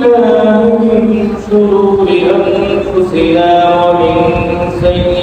بالله من شرور أنفسنا ومن سيئات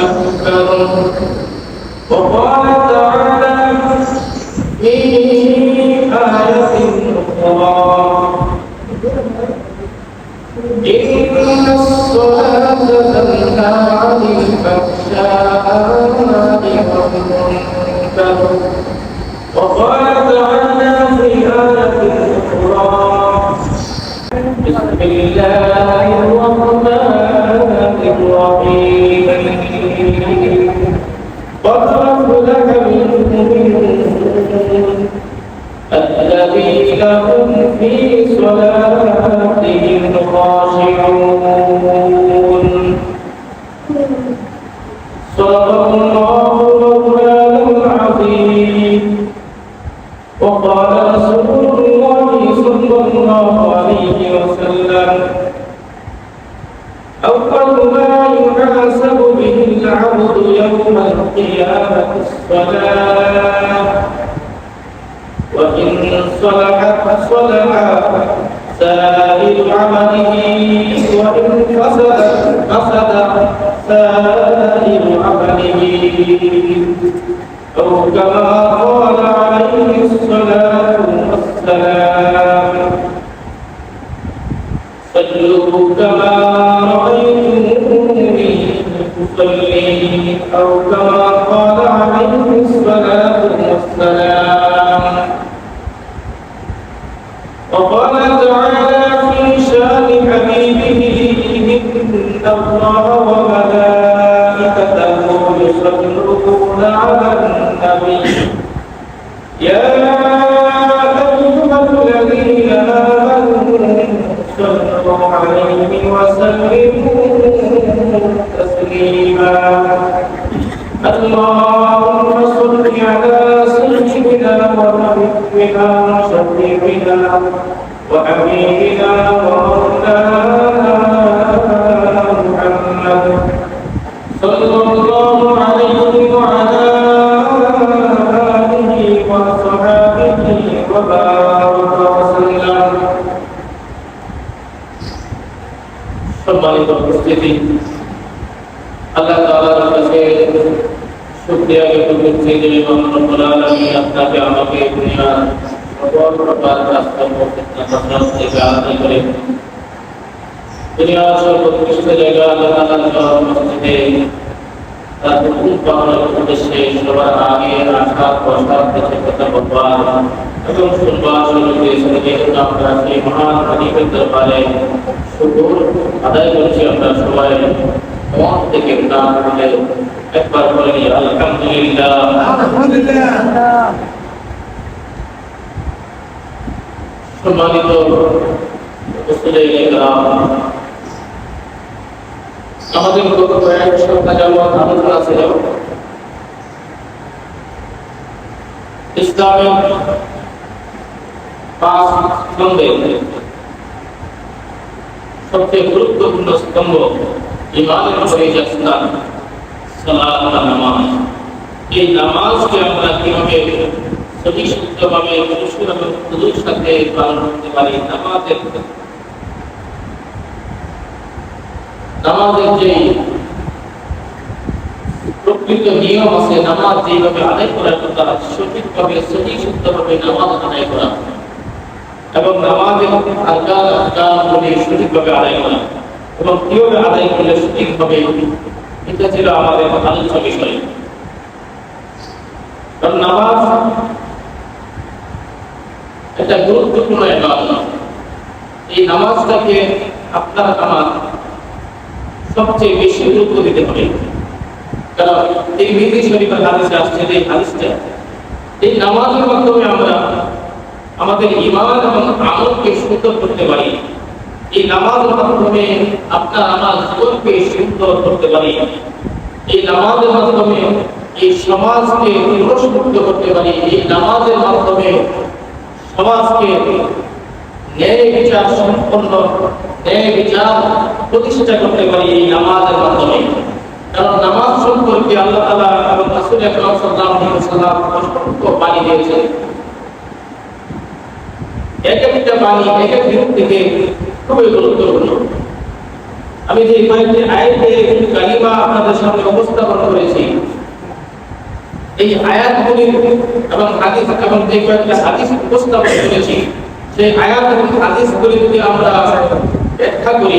يغفر وقال أول ما يحاسب به العبد يوم القيامة الصلاة. وإن صلحت فصلها سائر عمله وإن فسدت فسد سائر عمله. أو كما قال عليه الصلاة والسلام صلوا كما مصلين أو كما قال عليه الصلاة والسلام. প্রসাদ থেকে কথা বলবার এবং শুনবার সুযোগ দিয়েছেন যেহেতু আমরা সেই মহান হানিফের দরবারে শুকুর আদায় করছি আমরা সবাই মন থেকে প্রাণ খুলে একবার বলে নিই আলহামদুলিল্লাহ সম্মানিত উপস্থিতি ইকরাম আমাদের গত কয়েক সপ্তাহ যাবৎ আলোচনা ছিল ইসলামের পাঁচ স্তম্ভে সবচেয়ে গুরুত্বপূর্ণ স্তম্ভ ইমানের উপরে যে সালাত নামাজ। এই নামাজকে আমরা কীভাবে সঠিক সাথে পালন করতে পারি? নামাজের নামাজের যে প্রকৃত নিয়ম আছে, নামাজ যেভাবে আদায় করার কথা, সঠিকভাবে সঠিক শুদ্ধভাবে নামাজ আদায় করা। এবং আকারগুলি সঠিকভাবে আদায় করা। এবং কীভাবে আদায় করলে সঠিকভাবে, এটা ছিল আমাদের আলোচ্য বিষয়। কারণ নামাজ একটা গুরুত্বপূর্ণ এই নামাজটাকে আপনার আমার সবচেয়ে বেশি গুরুত্ব দিতে হবে। এই মেহেদি শরীফের হাদিসে আসছে এই হাদিসটা, এই নামাজের মাধ্যমে আমরা আমাদের ইমান এবং আমলকে সুন্দর করতে পারি। এই নামাজের মাধ্যমে আপনার আমার জীবনকে সুন্দর করতে পারি। এই নামাজের মাধ্যমে এই সমাজকে পুরস্কৃত করতে পারি। এই নামাজের মাধ্যমে সমাজকে ন্যায় বিচার সম্পন্ন, ন্যায় বিচার প্রতিষ্ঠা করতে পারি। এই নামাজের মাধ্যমে সম্পর্কে আল্লাহ তালা এবং রাসূল আকরাম সাল্লাল্লাহু আলাইহি ওয়াসাল্লাম অসংখ্য বাণী দিয়েছেন। এক একটা বাণী এক এক দিক থেকে খুবই গুরুত্বপূর্ণ। আমি যে কয়েকটি আয়াতে কালিমা আপনাদের সামনে উপস্থাপন করেছি। এই আয়াতগুলি এবং হাদিস এবং যে কয়েকটা হাদিস উপস্থাপন করেছি, সেই আয়াত এবং হাদিসগুলি যদি আমরা ব্যাখ্যা করি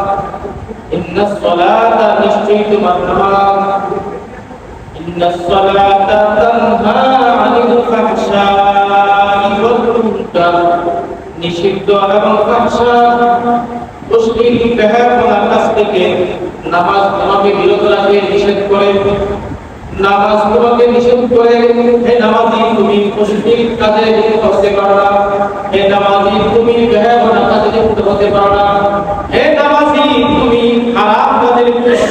ইন্নাস সালাতা নিশ্চয়ই তোমার নামাজ ইন্নাস সালাতা তানহা আনিল ফাহশাই ওয়াল মুনকার নিষিদ্ধ এবং ফাহশা অশ্লীল বেহায়াপনার কাছ থেকে নামাজ তোমাকে বিরত রাখে, নিষেধ করে। নামাজ তোমাকে নিষেধ করে। হে নামাজি হতে পারো না। হে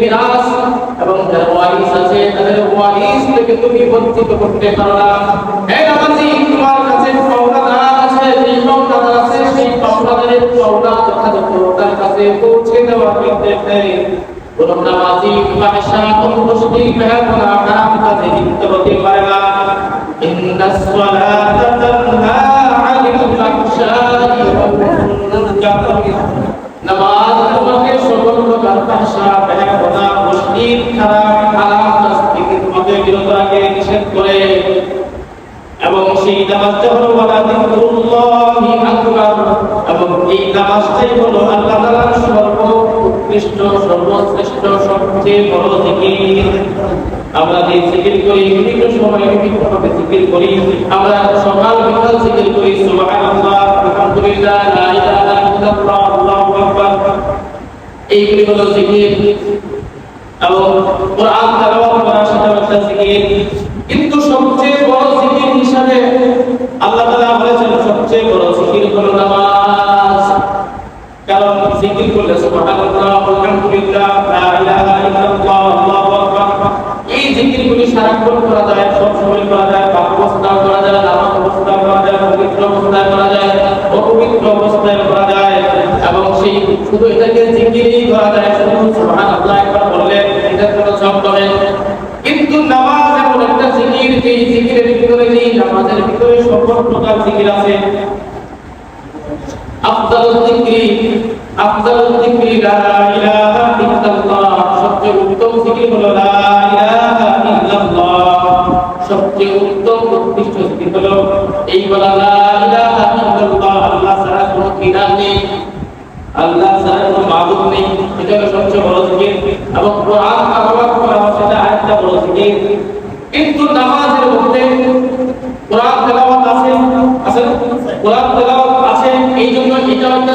মিরাস এবং যারা ওয়ারিস আছে, তাদের ওয়ারিস থেকে তুমি বঞ্চিত করতে পারো না। হে নামাজি তোমার কাছে পাওনাদার আছে, যে পাওনাদার আছে, সেই পাওনাদারের পাওনা যথাযথ তার কাছে পৌঁছে দেওয়ার নির্দেশ দেয় কোন নামাজি ফাহশা অনুপস্থিত বেহাপনা হারাম কাজে লিপ্ত হতে পারে না। ইন্নাস সালাতা তানহা আনিল ফাহশাই ওয়াল মুনকার নামাজ তোমাকে সকল প্রকার ভাষা সেই নামাজটা হলো ওয়ালা আকবার এবং এই নামাজটাই হলো আল্লাহ তাআলার সর্ব উৎকৃষ্ট সর্বশ্রেষ্ঠ, সবচেয়ে বড় জিকির। আমরা যে জিকির করি, বিভিন্ন সময় বিভিন্ন ভাবে জিকির করি। আমরা সকাল, বিকাল জিকির করি, সুবহানাল্লাহ, আলহামদুলিল্লাহ, লা ইলাহা ইল্লাল্লাহ, আল্লাহু আকবার। এইগুলি হলো জিকির। এবং কোরআন তেলাওয়াত করা সেটা একটা জিকির কিন্তু সবচেয়ে বড় জিকির হিসাবে আল্লাহ তাআলা বলেছেন সবচেয়ে বড় জিকির হলো নামাজ কারণ জিকির করলে সুবহানাল্লাহ আলহামদুলিল্লাহ লা ইলাহা ইল্লাল্লাহ আল্লাহু আকবার এই জিকিরগুলি সারাক্ষণ করা যায় সব সময় করা যায় পাক অবস্থায় করা যায় নামাজ অবস্থায় করা যায় পবিত্র অবস্থায় করা যায় অপবিত্র অবস্থায় করা যায়। এবং সেই শুধু এটাকে জিকিরই করা যায়, শুধু সুবহানাল্লাহ একবার বললে এটার কোনো সব হবে কিন্তু নামাজ এমন একটা জিকির যে জিকিরের ভিতরে নেই, নামাজের ভিতরে সকল প্রকার জিকির আছে। আফদাল যিকরি যিকরি এই বলা লা ইলাহা ইল্লাল্লাহ। আল্লাহ ছাড়া কোনো ইলাহ নেই। আল্লাহ ছাড়া কোনো মাবুদ নেই। এটা সবচেয়ে বড় জিকির। এবং কোরআন তেলাওয়াত করা সেটা আরেকটা বড় জিকির। কিন্তু নামাজের মধ্যে কোরআন তেলাওয়াত আছে আছে না? কোরআন তেলাওয়াত আছে এই জন্য এটা একটা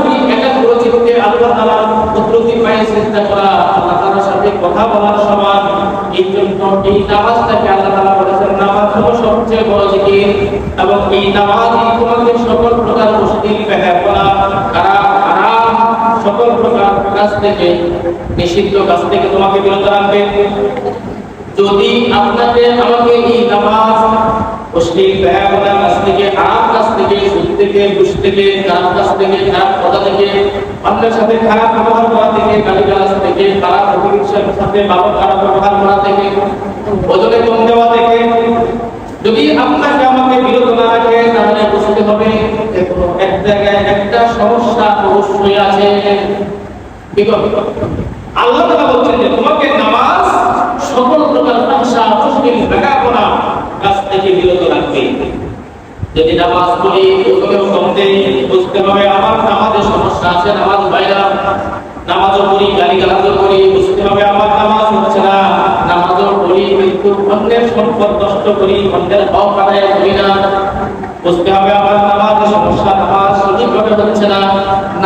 আল্লাহ তাআলার কুদরতি পায়ে সিজদা করা, আল্লাহ তাআলার সাথে কথা বলার সমান এই জন্য এই নামাজটাকে আল্লাহ তাআলা বলেছেন, নামাজ হলো সবচেয়ে বড় জিকির এবং এই নামাজই তোমাকে সকল প্রকার মুশকিল বেহাপনা খারাপ হারাম সকল প্রকার কাজ থেকে, নিষিদ্ধ কাজ থেকে তোমাকে বিরত রাখবে। যদি আপনাকে আমাকে এই নামাজ যদি আপনাকে আমাকে বিরত না রাখে, তাহলে বুঝতে হবে এক জায়গায় একটা সমস্যা অবশ্যই আছে? আল্লাহ বলছেন যে, তোমাকে নামাজ সকল প্রকার ফাহশা মুশকিল বেকাপনা কাছ থেকে বিরত রাখবে যদি নামাজ পড়ি ওখানেও কম দেই বুঝতে হবে আমার নামাজে আছে নামাজ বাইরা, নামাজও পড়ি গালি গালাজও করি বুঝতে হবে আমার নামাজ হচ্ছে না। নামাজও পড়ি কিন্তু অন্যের সম্পদ নষ্ট করি, অন্যের হক আদায় করি না। বুঝতে হবে আমার নামাজে সমস্যা, নামাজ সঠিকভাবে হচ্ছে না।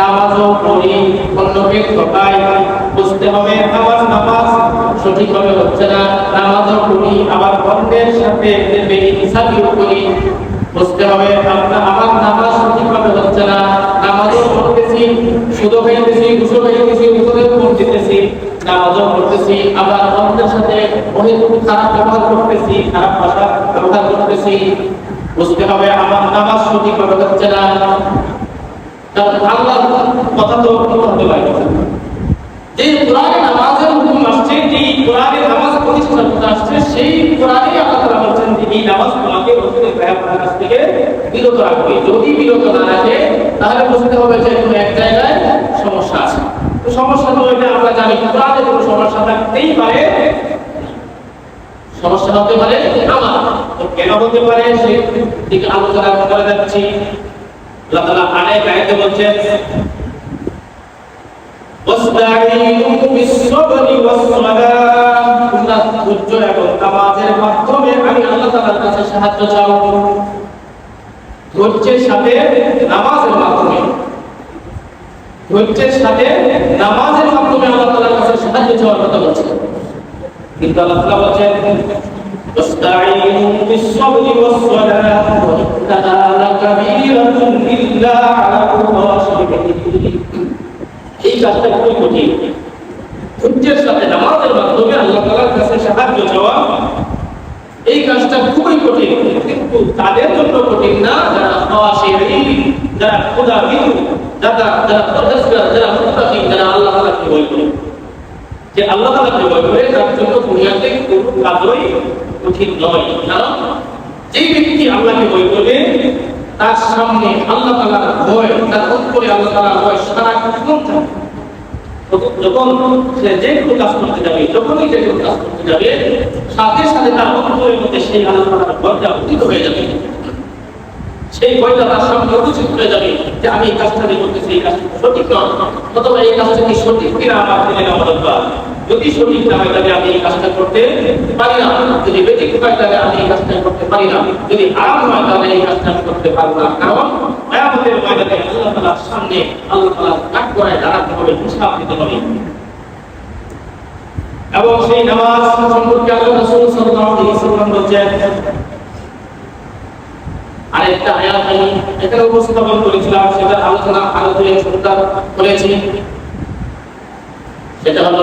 নামাজও পড়ি, অন্যকে ঠকাই বুঝতে হবে আমার নামাজ সঠিকভাবে হচ্ছে না। নামাজও পড়ি, আবার অন্যের সাথে বেহিসাবিও করি। বুঝতে হবে, আমার নামাজ সঠিকভাবে হচ্ছে না। নামাজও পড়তেছি শুধু খাইতেছি গুসল খাইতেছি গুসলের ফোন দিতেছি, নামাজও পড়তেছি, আবার অন্যের সাথে অনেক খারাপ ব্যবহার করতেছি, খারাপ ভাষা ব্যবহার করতেছি। বুঝতে হবে, আমার নামাজ সঠিকভাবে হচ্ছে না। কারণ আল্লাহর কথা তো হতে পারে যে কোরআনে নামাজের হুকুম আসছে যে কোরআনে নামাজ প্রতিষ্ঠার কথা আসছে সেই কোরআনে আল্লাহ তাআলা বলছেন যে এই নামাজ তোমাকে রসুলের ব্যবহার কাছ থেকে বিরত রাখবে যদি বিরত না রাখে তাহলে বুঝতে হবে যে কোনো এক জায়গায় সমস্যা আছে তো সমস্যা তো এটা আমরা জানি কোরআনে কোনো সমস্যা থাকতেই পারে সমস্যা হতে পারে আমার তো কেন হতে পারে সেই দিকে আলোচনা করে যাচ্ছি আল্লাহ তাআলা আয়াতে আয়াতে বলছেন واستعينوا بالصبر والصلاة তোমরা ধৈর্য এবং নামাজের মাধ্যমে আমি আল্লাহ তাআলার কাছে সাহায্য চাও ধৈর্যের সাথে নামাজের মাধ্যমে ধৈর্যের সাথে নামাজের মাধ্যমে আল্লাহ তাআলার কাছে সাহায্য চাওয়ার কথা বলছেন কিন্তু আল্লাহ তাআলা বলছেন واستعينوا بالصبر والصلاة وإنها لكبيرة إلا على الخاشعين এই কাজটা খুবই কঠিন শুধু তাদের জন্য কঠিন না, যারা যারা খোদা বিদু যারা যারা পরহেজগার, যারা মুত্তাকি, যারা আল্লাহ তাআলাকে ভয় করে। যে আল্লাহ তাআলাকে ভয় করে, তার জন্য দুনিয়াতে কোনো কাজই কঠিন নয়। কারণ যেই ব্যক্তি আল্লাহকে ভয় করবে, তার সামনে আল্লাহ তাআলার ভয়, তার অন্তরে আল্লাহ তাআলার ভয় সারাক্ষণ থাকবে। যখন সে যে কোনো কাজ করতে যাবে, যখনই যে কোনো কাজ করতে যাবে, সাথে সাথে তার অন্তরের মধ্যে সেই তাআলার ভয়টা উদিত হয়ে যাবে। সেই ভয়টা তার সামনে উপস্থিত হয়ে যাবে যে আমি এই কাজটা করতেছি, এই কাজটা সঠিক নয়? অথবা এই কাজটা কি সঠিক কিনা আমার দিলে আমার দরকার। যদি সঠিক না হয় তাহলে আমি এই কাজটা করতে পারি না। যদি বেঠিক হয় তাহলে আমি এই কাজটা করতে পারি না। যদি আরাম হয় তাহলে এই কাজটা করতে পারব না। কারণ আমাদের ময়দানে আল্লাহ তাআলার সামনে এবং সেই নামাজ সম্পর্কে আল্লাহ রাসূল আরেকটা আয়াত আমি এখানে উপস্থাপন করেছিলাম, সেটা আলোচনা আলোচনা শুরুটা করেছি। সেটা হলো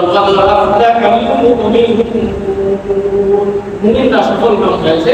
মুমিনরা সফল হয়েছে।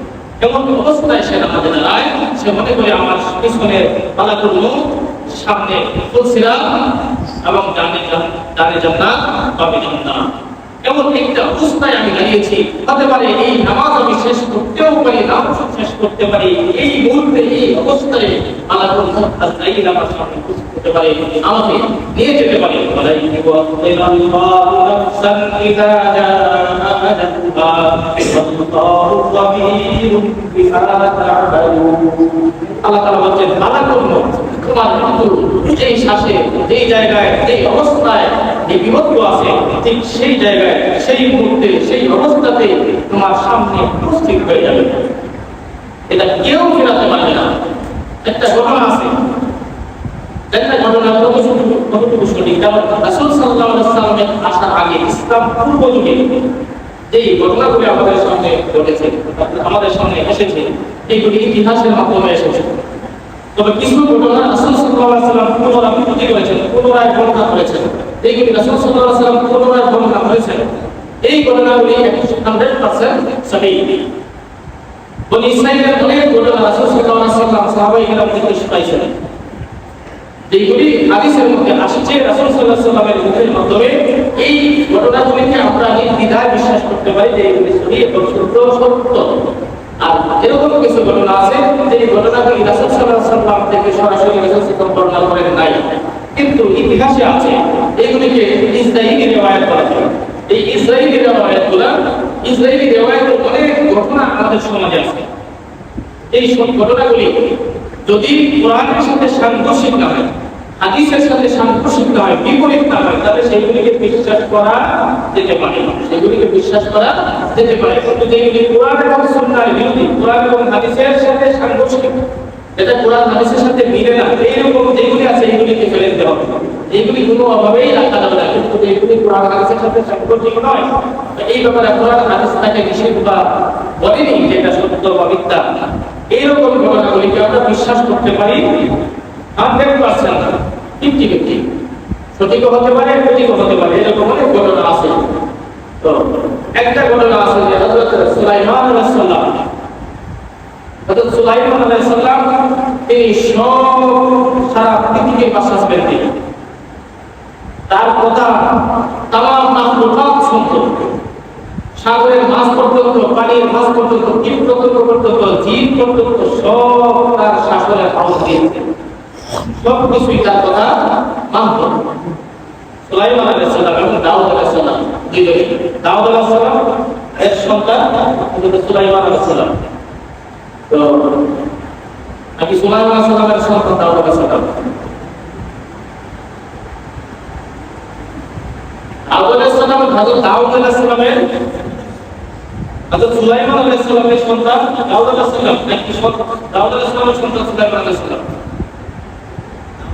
এমন অবস্থায় সে নামাজে দাঁড়ায় সে মনে করে আমার পিছনে পালা মুখ সামনে ফুলসিরাত এবং ডানে ডানে জান্নাত, বামে জান্নাত। এমন একটা অবস্থায় আমি দাঁড়িয়েছি। হতে পারে এই নামাজ আমি শেষ করতেও পারি নাম শেষ করতে পারি। এই মুহূর্তে, এই অবস্থায় দায়ী আমার সামনে আমাকে নিয়ে যেতে পারে। আল্লাহু আল্লাহ মউত তোমার মৃত্যু যেই শ্বাসে, যেই জায়গায়, যেই অবস্থায় যে বিপদ আছে, ঠিক সেই জায়গায়, সেই মুহূর্তে, সেই অবস্থাতে তোমার সামনে উপস্থিত হয়ে যাবে। এটা কেউ ফেরাতে পারবে না। একটা ঘটনা আছে। একটা ঘটনা কতটুকু সঠিক? কারণ রাসূল সাল্লামের আসার আগে ইসলাম পূর্ব যুগে যেই ঘটনাগুলি আমাদের সামনে ঘটেছে, আমাদের সামনে এসেছে এইগুলি ইতিহাসের মাধ্যমে এসেছে। তবে কিছু ঘটনা রাসূল সাল্লাম পুনরাবৃত্তি করেছেন, পুনরায় বর্ণনা করেছেন। এইগুলি রাসূল আলাইহি সাল্লাম পুনরায় বর্ণনা করেছেন, এই ঘটনাগুলি 100% সহিহ বনি ইসরাইলের অনেক ঘটনা রাসূল আলাইহি সাল্লাম সাহাবায়ে কেরাম থেকে শুনাইছেন। যেগুলি হাদিসের মধ্যে আসছে রাসূল আলাইহি সাল্লামের মুখের মাধ্যমে, এই ঘটনাগুলিকে আমরা নির্দ্বিধায় বিশ্বাস করতে পারি যে এগুলি সহি এবং শুদ্ধ সত্য। আর এরকম কিছু ঘটনা আছে? যে ঘটনাগুলি রাসূল সাল্লাম থেকে সরাসরি রাসূল সাল্লাল্লাহু বর্ণনা করেন নাই। কিন্তু ইতিহাসে আছে, এগুলিকে ইসরাইলি রিওয়ায়াত করা হয়। এই ইসরাইলি রিওয়ায়াতগুলো, ইসরাইলি রিওয়ায়াতের অনেক ঘটনা আমাদের সমাজে আছে। এই সব ঘটনাগুলি যদি কোরআনের সাথে সাংঘর্ষিক না হয় হাদিসের সাথে সাংঘর্ষিক হয়, বিপরীত না হয়, তাহলে সেইগুলিকে বিশ্বাস করা যেতে পারে। সেগুলিকে বিশ্বাস করা যেতে পারে। কিন্তু যেগুলি কোরআন এবং সুন্নাহর বিরোধী, কোরআন এবং হাদিসের সাথে সাংঘর্ষিক এটা কোরআন হাদিসের সাথে মিলে না, এইরকম যেগুলি আছে এইগুলিকে ফেলে দিতে হবে। এইগুলি কোনো অভাবেই রাখা যাবে না, কিন্তু যেগুলি কোরআন হাদিসের সাথে সাংঘর্ষিক নয় এই ব্যাপারে কোরআন হাদিস তাকে নিষেধ বা বলেনি যে এটা সত্য বা মিথ্যা। এইরকম ঘটনাগুলিকে আমরা বিশ্বাস করতে পারি। হান্ড্রেড পার্সেন্ট ফিফটি ফিফটি সঠিক হতে পারে, সঠিক হতে পারে, এরকম অনেক ঘটনা আছে। তো একটা ঘটনা আছে যে হযরত সুলাইমান আলাইহিস সালাম, হযরত সুলাইমান আলাইহিস তিনি সব সারা পৃথিবীর বাসাস ব্যক্তি তার কথা তাম মাখলুকাত শুনতো। সাগরের মাছ পর্যন্ত, পানির মাছ পর্যন্ত, কীট পর্যন্ত পর্যন্ত, জীব পর্যন্ত সব তার শাসনের আওয়াজ দিয়েছে সব কিছুই তার কথা মানত সুলাইমান আলাইহিস সালাম এবং দাউদ আলাইহিস সালাম দুইজনই দাউদ আলাইহিস সালাম এর সন্তান সুলাইমান আলাইহিস সালাম তো নাকি সুলাইমান আলাইহিস সালামের সন্তান দাউদ আলাইহিস সালাম? দাউদ আলাইহিস সালাম দাউদ আলাইহিস সালামের সুলাইমান আলাইহিস সন্তান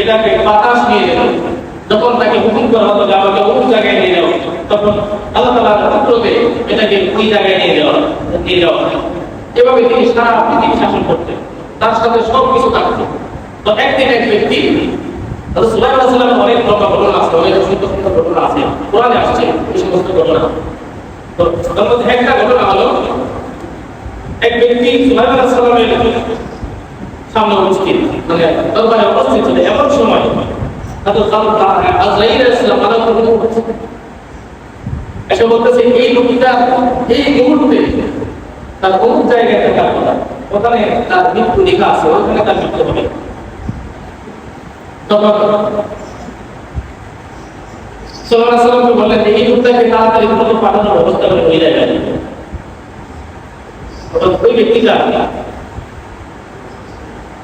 এটাকে বাতাস নিয়ে গেল যখন তাকে হুকুম করা হতো আমাকে অমুক জায়গায় নিয়ে যাও, তখন আল্লাহ তালা পুত্রকে এটাকে ওই জায়গায় নিয়ে যাওয়া নিয়ে যাওয়া। এভাবে তিনি সারা পৃথিবী শাসন করতেন। তার সাথে সব কিছু থাকতো। তো একদিন এক ব্যক্তি অনেক লম্বা ঘটনা আছে, অনেক সুন্দর সুন্দর ঘটনা আছে। ঘটনা। তো তার মধ্যে একটা হলো, এক ব্যক্তি সুলাইমান আলাইহিস সালামের সামনে উপস্থিত। মানে দরবারে উপস্থিত ছিল এমন সময় এসে বলতেছে, এই লোকটা এই মুহূর্তে তার অমুক জায়গায় থাকার কথা। ওখানে তার মৃত্যু লেখা আছে, ওখানে তার মৃত্যু হবে। তখন তাড়াতাড়ি পাঠানোর ব্যবস্থা করে জায়গায় তখন ওই ব্যক্তিটা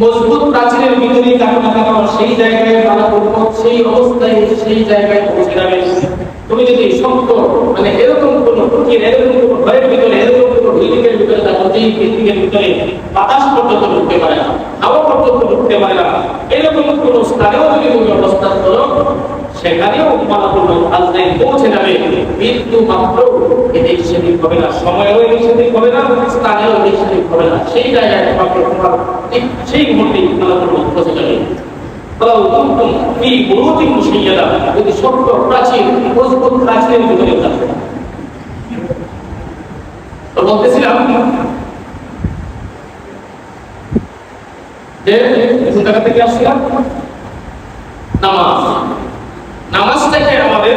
মজবুত প্রাচীরের ভিতরেই থাকো না কেন সেই জায়গায় করব সেই অবস্থায় সেই জায়গায় পৌঁছে যাবে। তুমি যদি শক্ত মানে এরকম কোনো কঠিন এরকম কোনো ভয়ের ভিতরে, এরকম কোনো বিল্ডিংয়ের ভিতরে থাকো ভিতরে বাতাস পর্যন্ত ঢুকতে পারে না, হাওয়া পর্যন্ত ঢুকতে পারে না, এরকম কোনো স্থানেও যদি তুমি অবস্থান করো, সেখানেও মালাকুল আজরাইল পৌঁছে যাবে। মৃত্যু মাত্র এদিক সেদিক হবে না সময়ও এদিক সেদিক হবে না স্থানেও এদিক হবে না। সেই জায়গায় তোমাকে তোমার ঠিক সেই মুহূর্তে মউত পৌঁছে যাবে যদি ভিতরে থাকো বলতেছিলাম যে জায়গা থেকে আসছিলাম। নামাজ। নামাজটাকে আমাদের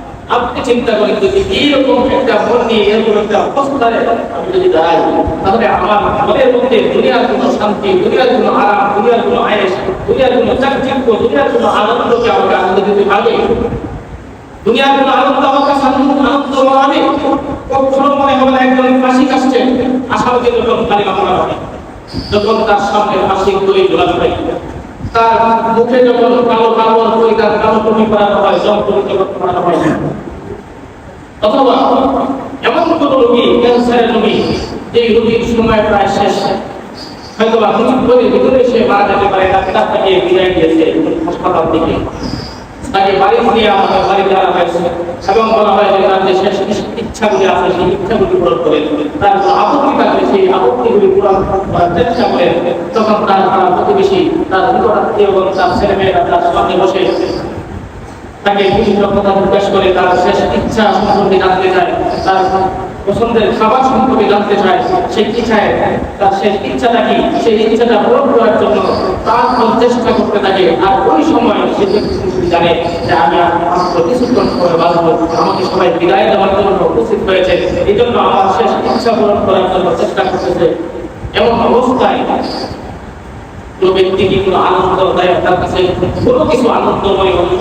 আপনি চিন্তা করেন যদি এইরকম একটা মন নিয়ে এরকম একটা অবস্থায় আমি যদি দাঁড়াই, তাহলে আমার মনের মধ্যে দুনিয়ার কোনো শান্তি, দুনিয়ার কোনো আরাম, দুনিয়ার কোনো আয়েস দুনিয়ার কোনো চাকচিক্য, দুনিয়ার কোনো আনন্দকে আমাকে আনন্দ দিতে পারবে? দুনিয়ার কোনো আনন্দ আমার কাছে আনন্দ হবে? কখনো মনে হবে না একজন ফাঁসি যখন যখন তার সামনে ফাঁসি ঝোলানো হয় তার মুখে যখন কালো কালো পরিধান কালো টুপি পরানো হয় জল যখন পরানো হয়। অথবা এমন কোন রোগী, ক্যান্সারের রোগী যে রোগীর সময় প্রায় শেষ। হয়তো বা মুজিবের ভিতরে সে মারা যেতে পারে, তাকে ডাক্তারকে বিদায় দিয়েছে, হাসপাতাল থেকে। তাকে বাড়ি ফিরিয়ে আমাদের বাড়িতে আনা হয়েছে। এবং বলা হয় যে তার যে শেষ ইচ্ছাগুলি আছে, সেই ইচ্ছাগুলি পূরণ করে তার আপত্তি থাকলে সেই আপত্তিগুলি পূরণ করার চেষ্টা করে তখন তার পাড়া প্রতিবেশী, তার নিকটাত্মীয় এবং তার ছেলেমেয়েরা তার সামনে বসে তাকে বিভিন্ন কথা জিজ্ঞেস করে তার শেষ ইচ্ছা সম্পর্কে জানতে চায়। তার পছন্দের খাবার সম্পর্কে জানতে চায়, সেই ইচ্ছায়, তার শেষ ইচ্ছাটা কি? সেই ইচ্ছাটা পূরণ করার জন্য তার চেষ্টা করতে থাকে। আর ওই সময় সে জানে, যে আমি মাত্র কিছুক্ষণ পরে বাঁচবো। আমাকে সবাই বিদায় দেওয়ার জন্য উপস্থিত হয়েছে। এই জন্য আমার শেষ ইচ্ছা পূরণ করার জন্য চেষ্টা করতেছে। এমন অবস্থায় কোনো ব্যক্তি কি কোনো আনন্দ দেয় তার কাছে কোনো কিছু আনন্দময় করে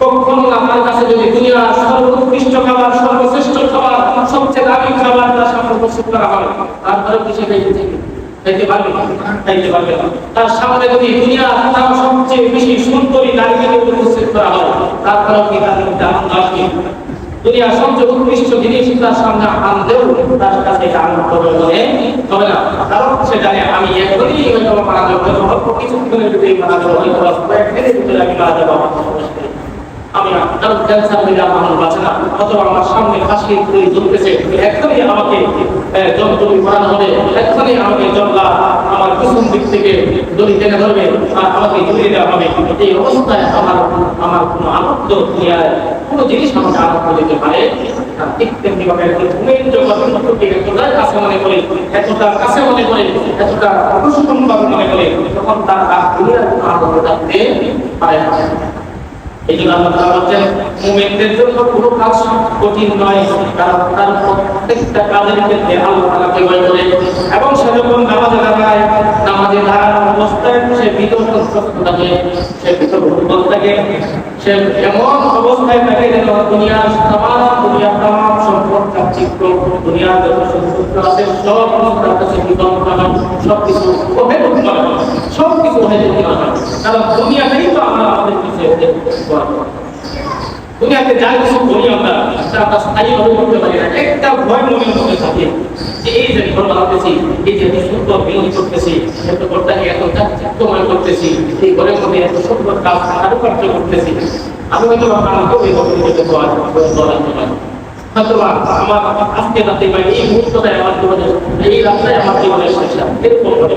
কখনো আপনার কাছে যদি দুনিয়ার সর্বোৎকৃষ্ট খাবার, সর্বশ্রেষ্ঠ খাবার, সবচেয়ে দামি খাবার তার সামনে প্রস্তুত করা হয় তারপরে কি থেকে খাইতে পারবে খাইতে পারবে না তার সামনে যদি দুনিয়া তার সবচেয়ে বেশি সুন্দরী নারীকে যদি উপস্থিত করা তারপরেও কি? তার মধ্যে আনন্দ আসবে। দুনিয়া সবচেয়ে উৎকৃষ্ট জিনিস তার সামনে আনতেও তার কাছে এটা আনন্দ হবে হবে না? কারণ সে আমি। আমি কারণ ক্যান্সার হয়ে আমার বাঁচে না। অথবা আমার সামনে ফাঁসি তৈরি চলতেছে এখনই আমাকে যন্ত্রী করানো হবে। এখনই আমাকে জল্লা আমার পিছন দিক থেকে দড়ি টেনে ধরবে আর আমাকে জড়িয়ে দেওয়া হবে। এই অবস্থায় আমার আমার কোনো আনন্দ দুনিয়ায় কোনো জিনিস আমাকে আনন্দ দিতে পারে। ঠিক কাছে মনে করে, এতটা কাছে মনে করে, এতটা আকর্ষণ মনে করে, তখন তার আনন্দ থাকতে পারে না। এই জন্য আল্লাহ মুমিনদের জন্য কোনো কাজ কঠিন নয় তার প্রত্যেকটা কাজের ক্ষেত্রে আল্লাহ ভয় করে এবং সে যখন দাঁড়ায় নামাজে অবস্থায় সে থাকে সে থাকে, সে এমন অবস্থায় থাকে যেন দুনিয়ার তাম দুনিয়ার তাম সম্পদ দুনিয়ার যত সুযোগ আছে, সব তার কাছে বিতর্ক সব কিছু করতে দুনিয়াতে যা কিছু করি আমরা, তা স্থায়ীভাবে করতে পারি না। একটা ভয় মনের মধ্যে থাকে যে এই যে ঘর বানাতেছি এই যে সুন্দর বিল্ডিং করতেছি এত ঘরটাকে এত চাকচিক্যময় করতেছি, এই ঘরের মধ্যে এত সুন্দর কাজ কারুকার্য করতেছি। আমি হয়তো আমাকেও এই ঘরের মধ্যে দোয়া দোয়া হয়তো বা আমার আজকে রাতে বা এই মুহূর্তটাই আমার জীবনের, এই রাতটাই আমার জীবনের শেষ এরকম করি।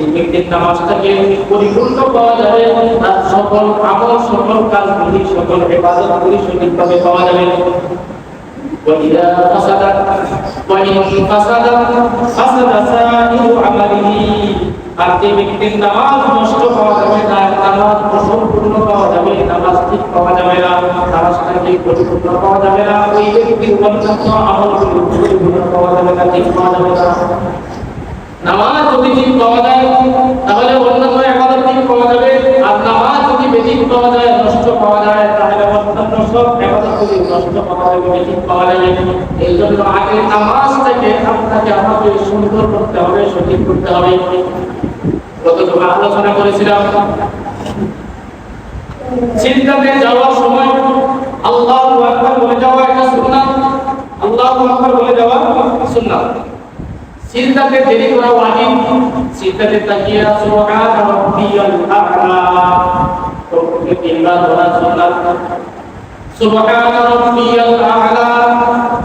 এই ব্যক্তির নামাজটাকে পরিপূর্ণ পাওয়া যাবে তার সকল আমল সকল কাজগুলি সকল ইবাদতগুলি সঠিকভাবে পাওয়া যাবে وإذا فسدت وإن فسدت فسد سائر عمله আর যে ব্যক্তির নামাজ নষ্ট পাওয়া যাবে তার নামাজ অসম্পূর্ণ পাওয়া যাবে নামাজ ঠিক পাওয়া যাবে না নামাজটাকে পরিপূর্ণ পাওয়া যাবে না ওই ব্যক্তির অন্যান্য আমলগুলো পরিপূর্ণ পাওয়া যাবে না ঠিক পাওয়া যাবে না নামাজ যদি ঠিক পাওয়া যায়, তাহলে অন্যান্য এবাদত ঠিক পাওয়া যাবে। আর নামাজ যদি বেঠিক পাওয়া যায়, নষ্ট পাওয়া যায়, তাহলে অন্যান্য সব এবাদত যদি নষ্ট পাওয়া যাবে বেঠিক পাওয়া যাবে। এই জন্য আগে নামাজটাকে আপনাকে আমাকে সুন্দর করতে হবে, সঠিক করতে হবে। গত সভায় আলোচনা করেছিলাম, চিন্তাতে যাওয়ার সময় আল্লাহু আকবার বলে যাওয়া একটা সুন্নাত। আল্লাহু আকবার বলে যাওয়া সুন্নাত। চিন্তাতে দেরি করা ওয়াজিব চিন্তাতে তাকিয়া সুবহান রাব্বিয়াল আ'লা রব্বুকে তিনবার বলা সুন্নাত সুবহান রাব্বিয়াল আ'লা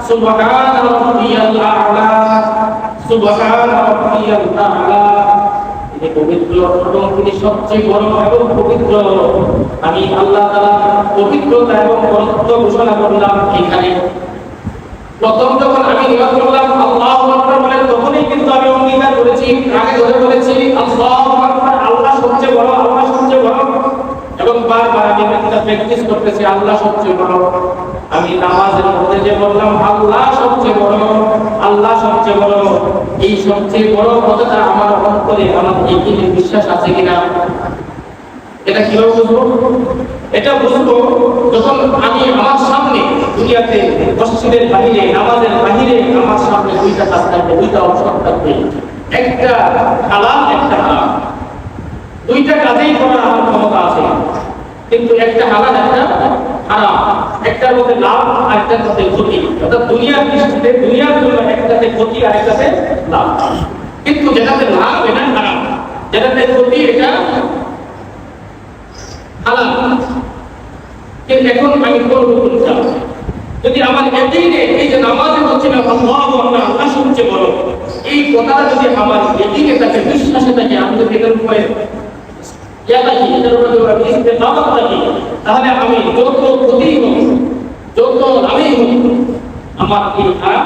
সুবহান রাব্বিয়াল আ'লা সুবহান রাব্বিয়াল আ'লা তিনি পবিত্র এবং তিনি সবচেয়ে বড় এবং পবিত্র আমি আল্লাহ তাআলা পবিত্রতা এবং বরত্ব ঘোষণা করলাম এখানে প্রথম যখন আমি নিবাস করলাম আল্লাহু আকবার বলে তখনই কিন্তু আমি অঙ্গীকার করেছি আমি বিশ্বাস আছে কিনা? এটা কীভাবে বুঝব? এটা বুঝব যখন আমি আমার সামনে দুনিয়াতে বাহিরে, নামাজের বাহিরে আমার সামনে দুইটা কাজ থাকবে, দুইটা অপশন থাকবে। একটা হালাল একটা হারাম দুইটা কাজেই করার আমার ক্ষমতা আছে। কিন্তু একটা হালাল, একটা হারাম। একটার মধ্যে লাভ আর একটার মধ্যে ক্ষতি। অর্থাৎ দুনিয়ার দৃষ্টিতে দুনিয়ার জন্য একটাতে ক্ষতি আর একটাতে লাভ। কিন্তু যেটাতে লাভ, এটা হারাম। যেটাতে ক্ষতি, এটা হালাল। কিন্তু এখন আমি করব কোনটা যদি আমার এদিনে এই যে নামাজে হচ্ছে না আল্লাহ আল্লাহ শুনছে বলো, এই কথাটা যদি আমার এদিনে থাকে বিশ্বাসে থাকে, আমি তো ভেতর আমি তাহলে আমি যত ক্ষতি হোক, যত আমি হোক, আমার খারাপ